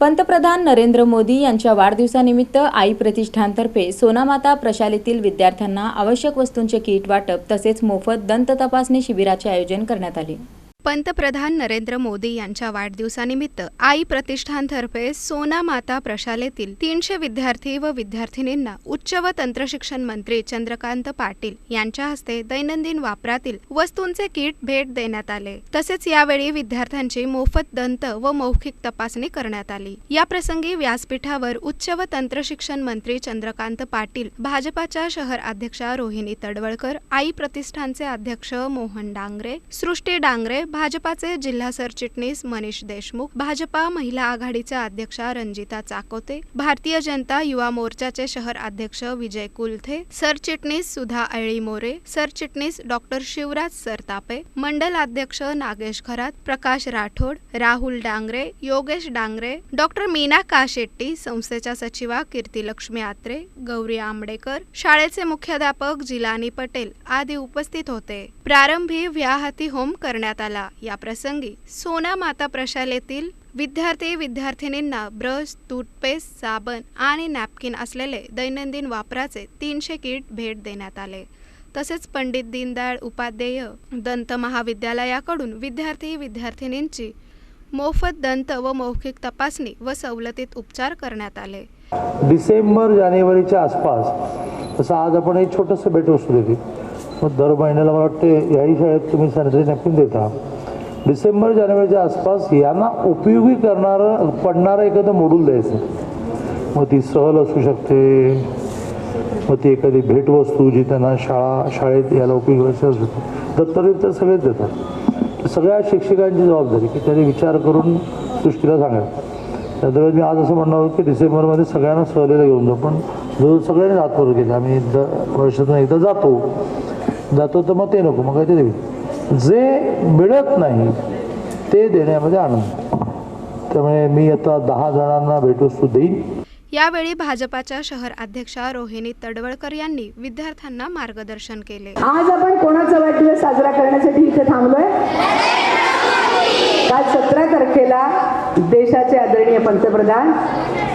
पंतप्रधान नरेंद्र मोदी यांच्या वाढदिवसानिमित्त आई प्रतिष्ठानतर्फे सोनामाता प्रशालेतील विद्यार्थ्यांना आवश्यक वस्तूंचे किट वाटप तसेच मोफत दंत तपासणी शिबिराचे आयोजन करण्यात आले. पंतप्रधान नरेंद्र मोदी यांच्या वाढदिवसानिमित्त आई प्रतिष्ठानतर्फे सोना माता प्रशालेतील तीनशे विद्यार्थी व विद्यार्थिनींना उच्च व तंत्रशिक्षण मंत्री चंद्रकांत पाटील यांच्या हस्ते दैनंदिन वापरातील वस्तूंचे किट भेट देण्यात आले. तसेच यावेळी विद्यार्थ्यांची मोफत दंत व मौखिक तपासणी करण्यात आली. या प्रसंगी व्यासपीठावर उच्च व तंत्रशिक्षण मंत्री चंद्रकांत पाटील भाजपाच्या शहर अध्यक्षा रोहिणी तडवळकर आई प्रतिष्ठानचे अध्यक्ष मोहन डांगरे सृष्टी डांगरे भाजपाचे जिल्हा सरचिटणीस मनीष देशमुख भाजपा महिला आघाडीच्या अध्यक्षा रंजिता चाकोते भारतीय जनता युवा मोर्चाचे शहर अध्यक्ष विजय कुलथे सरचिटणीस सुधा अळी मोरे सरचिटणीस डॉक्टर शिवराज सरतापे मंडल अध्यक्ष नागेश खरात प्रकाश राठोड राहुल डांगरे योगेश डांगरे डॉक्टर मीना काशेट्टी संस्थेच्या सचिवा कीर्ती लक्ष्मी आत्रे गौरी आंबडेकर शाळेचे मुख्याध्यापक जिलानी पटेल आदी उपस्थित होते. प्रारंभी व्याहती होम करण्यात आला. या प्रसंगी सोना माता प्रशालेतील विद्यार्थी विद्यार्थिनींना ब्रश टूथपेस्ट साबण आणि नॅपकिन असलेले दैनंदिन वापराचे तीनशे किट भेट देण्यात आले. तसेच पंडित दीनदयाळ उपाध्याय दंत महाविद्यालयाकडून विद्यार्थी विद्यार्थिनींची मोफत दंत व मौखिक तपासणी व सवलतीत उपचार करण्यात आले. डिसेंबर जानेवारीच्या आसपास तसं आज आपण एक छोटंसं भेटवस्तू देते मग दर महिन्याला मला वाटते याही शाळेत तुम्ही सॅनिटरी नॅपकिन देता. डिसेंबर जानेवारीच्या आसपास यांना उपयोगी करणारं पडणारं एखादं मोडूल द्यायचं. मग ती सहल असू शकते. मग ती एखादी भेटवस्तू जी त्यांना शाळा शाळेत यायला उपयोगी असू शकते. दत्तरी तर सगळेच देतात. सगळ्या शिक्षकांची जबाबदारी की त्यांनी विचार करून सृष्टीला सांगायला. त्यामुळे मी आज असं म्हणणार होतो की डिसेंबरमध्ये सगळ्यांना सहलीला घेऊन जाऊ पण जो सगळ्यांनी जात करू आम्ही द वर्षातून एकदा जातो. जातो तर मग ते नको मग काय ते देऊ. जे मिळत नाही ते देण्यामध्ये आनंद. त्यामुळे मी आता दहा जणांना भेटवस्तू देईन. यावेळी भाजपाच्या शहर अध्यक्षा रोहिणी तडवळकर यांनी विद्यार्थ्यांना मार्गदर्शन केले. आज आपण कोणाचा वाढदिवस साजरा करण्यासाठी इथे थांबलोय? काल सतरा तारखेला देशाचे आदरणीय पंतप्रधान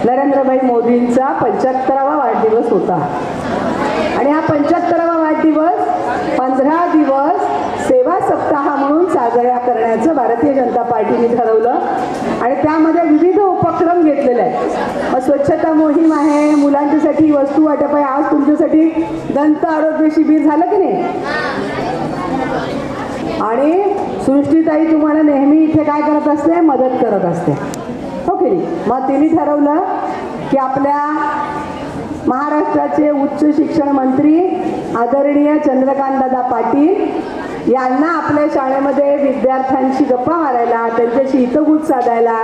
नरेंद्रभाई मोदींचा पंच्याहत्तरावा वाढदिवस होता. आणि हा पंच्याहत्तरावा वाढदिवस पंधरा दिवस सेवा सप्ताह म्हणून साजरा करण्याचं भारतीय जनता पार्टीने ठरवलं. आणि त्यामध्ये विविध उपक्रम घेतलेले आहेत. मग स्वच्छता मोहीम आहे मुलांच्यासाठी वस्तू वाटप आहे. आज तुमच्यासाठी दंत आरोग्य शिबिर झालं की नाही? आणि सृष्टीताई तुम्हाला नेहमी इथे काय करत असते? मदत करत असते. हो की मग तिने ठरवलं की आपल्या महाराष्ट्राचे उच्च शिक्षण मंत्री आदरणीय चंद्रकांतदादा पाटील यांना आपल्या शाळेमध्ये विद्यार्थ्यांशी गप्पा मारायला त्यांच्याशी हितगुज साधायला.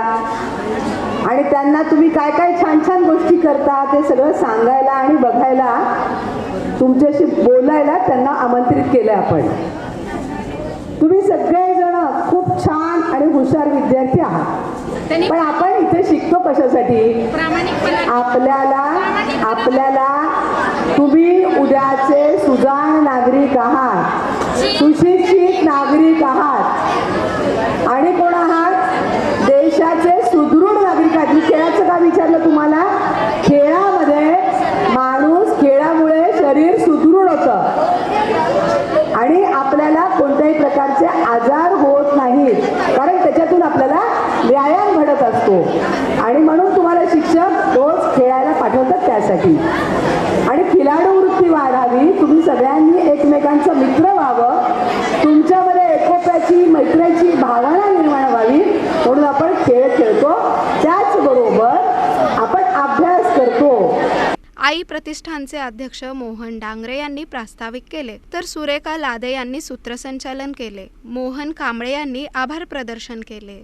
आणि त्यांना तुम्ही काय काय छान छान गोष्टी करता ते सगळं सांगायला आणि बघायला तुमच्याशी बोलायला त्यांना आमंत्रित केलं आपण. तुम्ही सगळेजण खूप छान आणि हुशार विद्यार्थी आहात. पण आपण इथे शिकतो कशासाठी? आपल्याला आपल्याला तुम्ही उद्याचे सुजाण नागरिक आहात. सुशिक्षित नागरिक आहात. आणि कोण आहात? देशाचे सुदृढ नागरिक आहात. मी खेळाचं का विचारलं तुम्हाला? खेळामध्ये माणूस खेळामुळे शरीर सुदृढ होतं. आणि आपल्याला कोणत्याही प्रकारचे आजार होत नाहीत कारण त्याच्यातून आपल्याला व्यायाम घडत असतो आणि म्हणून तुम्हाला शिक्षक रोज खेळायला पाठवतात त्यासाठी. आणि खिलाडू वृत्ती वाढावी तुम्ही सगळ्यांनी एकमेकांचं मित्र व्हावं तुमच्यामध्ये एकोप्याची मैत्र्याची भावना निर्माण व्हावी म्हणून आपण खेळ खेळतो. त्याचबरोबर आपण अभ्यास करतो. आई प्रतिष्ठानचे अध्यक्ष मोहन डांगरे यांनी प्रास्ताविक केले. तर सुरेखा लादे यांनी सूत्रसंचालन केले. मोहन कांबळे यांनी आभार प्रदर्शन केले.